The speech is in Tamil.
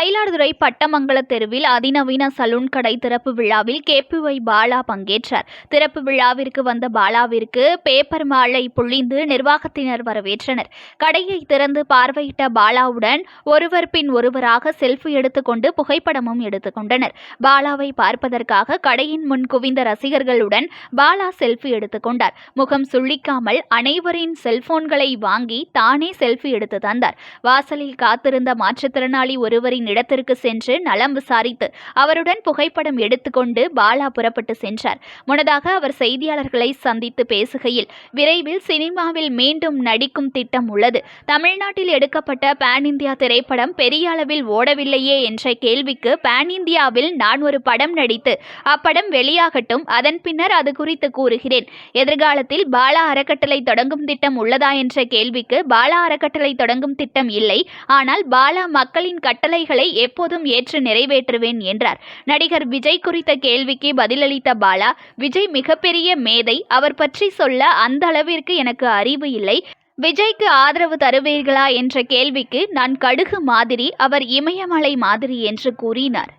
Mayiladuthurai பட்டமங்கல தெருவில் அதிநவீன சலூன் கடை திறப்பு விழாவில் கேபிஒய் பாலா பங்கேற்றார். திறப்பு விழாவிற்கு வந்த பாலாவிற்கு பேப்பர் மாலை பொழிந்து நிர்வாகத்தினர் வரவேற்றனர். கடையை திறந்து பார்வையிட்ட பாலாவுடன் ஒருவர் பின் ஒருவராக செல்ஃபி எடுத்துக்கொண்டு புகைப்படமும் எடுத்துக்கொண்டனர். பாலாவை பார்ப்பதற்காக கடையின் முன் குவிந்த ரசிகர்களுடன் பாலா செல்ஃபி எடுத்துக்கொண்டார். முகம் சுள்ளிக்காமல் அனைவரின் செல்போன்களை வாங்கி தானே செல்ஃபி எடுத்து தந்தார். வாசலில் காத்திருந்த மாற்றுத்திறனாளி ஒருவரின் இடத்திற்கு சென்று நலம் விசாரித்து அவருடன் புகைப்படம் எடுத்துக்கொண்டு பாலா புறப்பட்டு சென்றார். முன்னதாக அவர் செய்தியாளர்களை சந்தித்து பேசுகையில் விரைவில் சினிமாவில் மீண்டும் நடிக்கும் திட்டம் உள்ளது. தமிழ்நாட்டில் எடுக்கப்பட்ட பேன் இந்தியா திரைப்படம் பெரிய அளவில் ஓடவில்லையே என்ற கேள்விக்கு பேன் இந்தியாவில் நான் ஒரு படம் நடித்து அப்படம் வெளியாகட்டும் அதன் பின்னர் அது குறித்து கூறுகிறேன். எதிர்காலத்தில் பாலா அறக்கட்டளை தொடங்கும் திட்டம் உள்ளதா என்ற கேள்விக்கு பாலா அறக்கட்டளை தொடங்கும் திட்டம் இல்லை. ஆனால் பாலா மக்களின் கட்டளைகளை எப்போதும் ஏற்று நிறைவேற்றுவேன் என்றார். நடிகர் விஜய் குறித்த கேள்விக்கு பதிலளித்த பாலா விஜய் மிகப்பெரிய மேதை அவர் பற்றி சொல்ல அந்த அளவிற்கு எனக்கு அறிவு இல்லை. விஜய்க்கு ஆதரவு தருவீர்களா? என்ற கேள்விக்கு நான் கடுகு மாதிரி அவர் இமயமலை மாதிரி என்று கூறினார்.